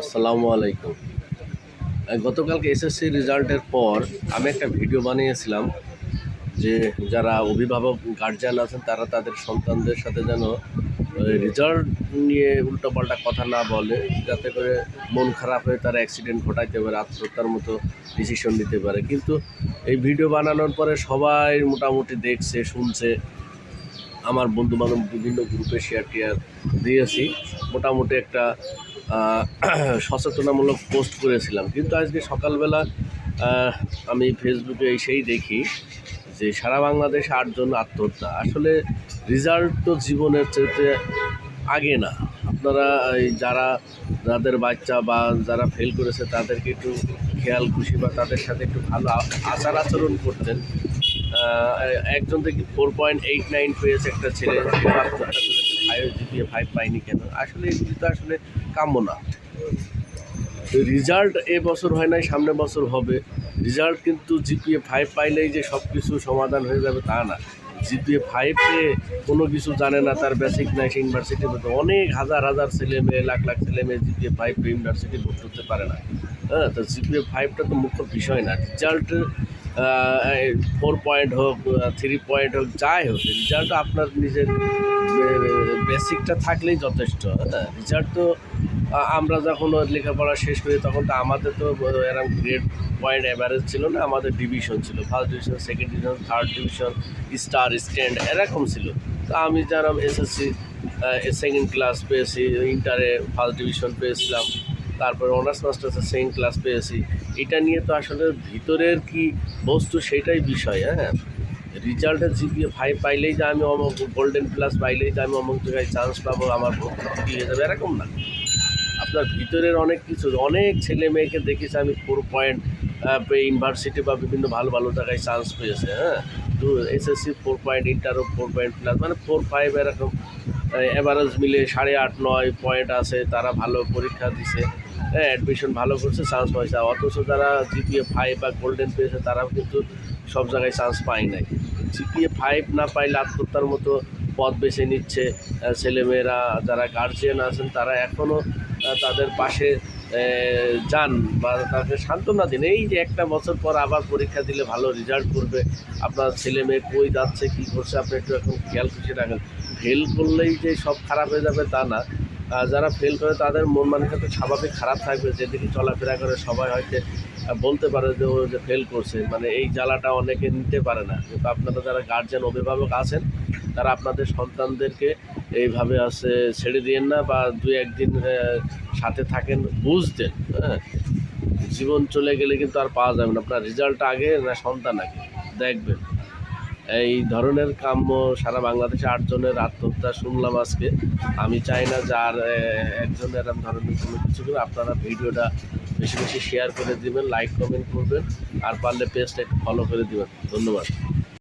আসসালামু আলাইকুম। গতকালকে এসএসসি রেজাল্টের পর আমি একটা ভিডিও বানিয়েছিলাম যে যারা অভিভাবক গার্জিয়ান আছেন, তারা তাদের সন্তানদের সাথে যেন রেজাল্ট নিয়ে উল্টোপাল্টা কথা না বলে, যাতে করে মন খারাপ হয়ে তারা অ্যাক্সিডেন্ট ঘটাইতে পারে, আত্মহত্যার মতো ডিসিশন নিতে পারে। কিন্তু এই ভিডিও বানানোর পরে সবাই মোটামুটি দেখছে, শুনছে। আমার বন্ধু বান্ধব বিভিন্ন গ্রুপে শেয়ার টেয়ার দিয়েছি। মোটামুটি একটা সচেতনামূলক পোস্ট করেছিলাম। কিন্তু আজকে সকালবেলা আমি ফেসবুকে এসেই দেখি যে সারা বাংলাদেশে আটজন আত্মহত্যা। আসলে রেজাল্ট তো জীবনের চাইতে আগে না। আপনারা যারা, যাদের বাচ্চা বা যারা ফেল করেছে, তাদেরকে একটু খেয়াল খুশি বা তাদের সাথে একটু ভালো আচার আচরণ করতেন। একজন থেকে ফোর পয়েন্ট এইট নাইন পেয়েছে একটা ছেলে ফাইভ জিপিএ ফাইভ পাইনি কেন? আসলে এগুলি তো আসলে কাম্য না। রেজাল্ট এ বছর হয় নাই সামনের বছর হবে। রেজাল্ট কিন্তু জিপিএ ফাইভ পাইলেই যে সব কিছু সমাধান হয়ে যাবে তা না। জিপিএ ফাইভে কোনো কিছু জানে না, তার বেসিক নাই, সে ইউনিভার্সিটির মধ্যে অনেক হাজার হাজার ছেলে মেয়ে, লাখ লাখ ছেলে মেয়ে জিপিএ ফাইভ ইউনিভার্সিটি ভর্তি হতে পারে না। হ্যাঁ তো জিপিএ ফাইভটা তো মুখ্য বিষয় না। রেজাল্ট ফোর পয়েন্ট হোক থ্রি পয়েন্ট হোক, যাই হোক রেজাল্ট আপনার নিজের বেসিকটা থাকলেই যথেষ্ট হ্যাঁ? রেজাল্ট তো আমরা যখন লেখাপড়া শেষ করি, তখন তো আমাদের তো এরকম গ্রেড পয়েন্ট অ্যাভারেজ ছিল না, আমাদের ডিভিশন ছিল first division second division third division star stand এরকম ছিল। তো আমি যেরকম এসএসসি সেকেন্ড ক্লাস পেয়েছি ইন্টারে ফার্স্ট ডিভিশন পেয়েছিলাম। তারপরে অনার্স মাস্টার্সে সেকেন্ড ক্লাস পেয়েছি। এটা নিয়ে তো আসলে ভিতরের কি বস্তু সেটাই বিষয় হ্যাঁ? রেজাল্টের জিপিএ ফাইভ পাইলেই যে আমি অমুক গোল্ডেন প্লাস পাইলেই যে আমি অমুক জায়গায় চান্স পাবো, আমার ভর্তি হয়ে যাবে, এরকম না। আপনার ভিতরের অনেক কিছু, অনেক ছেলে মেয়েকে দেখেছি আমি ফোর পয়েন্ট ইউনিভার্সিটি বা বিভিন্ন ভালো ভালো জায়গায় চান্স পেয়েছে হ্যাঁ? তো এসএসসি ফোর পয়েন্ট ইন্টারও ফোর পয়েন্ট প্লাস মানে ফোর ফাইভ এরকম অ্যাভারেজ মিলে সাড়ে আট, নয় পয়েন্ট আছে, তারা ভালো পরীক্ষা দিছে। অ্যাডমিশন ভালো করছে চান্স পাইছে। অথচ যারা জিপিএ ফাইভ বা গোল্ডেন পেয়েছে, তারাও কিন্তু সব জায়গায় চান্স পায় নাই। জিপিএ ফাইভ না পাইলে আত্মহত্যার মতো পথ বেছে নিচ্ছে ছেলেমেয়েরা, যারা গার্জিয়ান আছেন, তারা এখনও তাদের পাশে যান বা তাকে সান্ত্বনা দিন। এই যে একটা বছর পর আবার পরীক্ষা দিলে ভালো রেজাল্ট করবে, আপনার ছেলে মেয়ে কই যাচ্ছে, কী করছে, আপনি একটু এখন খেয়াল খুশি রাখেন। ফেল করলেই যে সব খারাপ হয়ে যাবে তা না যারা ফেল করে তাদের মন মানসিকতা স্বাভাবিক খারাপ থাকবে। যেদিকে চলাফেরা করে সবাই হয়তো বলতে পারে যে ও যে ফেল করছে। মানে এই জ্বালাটা অনেকে নিতে পারে না। কিন্তু আপনারা যারা গার্জেন অভিভাবক আছেন, তারা আপনাদের সন্তানদেরকে এইভাবে আছে ছেড়ে দিয়েন না বা দুই একদিন সাথে থাকেন, বুঝতেন হ্যাঁ। জীবন চলে গেলে কিন্তু আর পাওয়া যাবে না। আপনার রেজাল্ট আগে না সন্তান আগে? দেখবেন। এই ধরনের কাম্য সারা বাংলাদেশে আটজনের আত্মহত্যা শুনলাম আজকে। আমি চাই না যার একজন এরকম ধরনের কোনো কিছু করে আপনারা ভিডিওটা বেশি বেশি শেয়ার করে দিবেন লাইক কমেন্ট করবেন, আর পারলে পেজটা একটু ফলো করে দেবেন। ধন্যবাদ।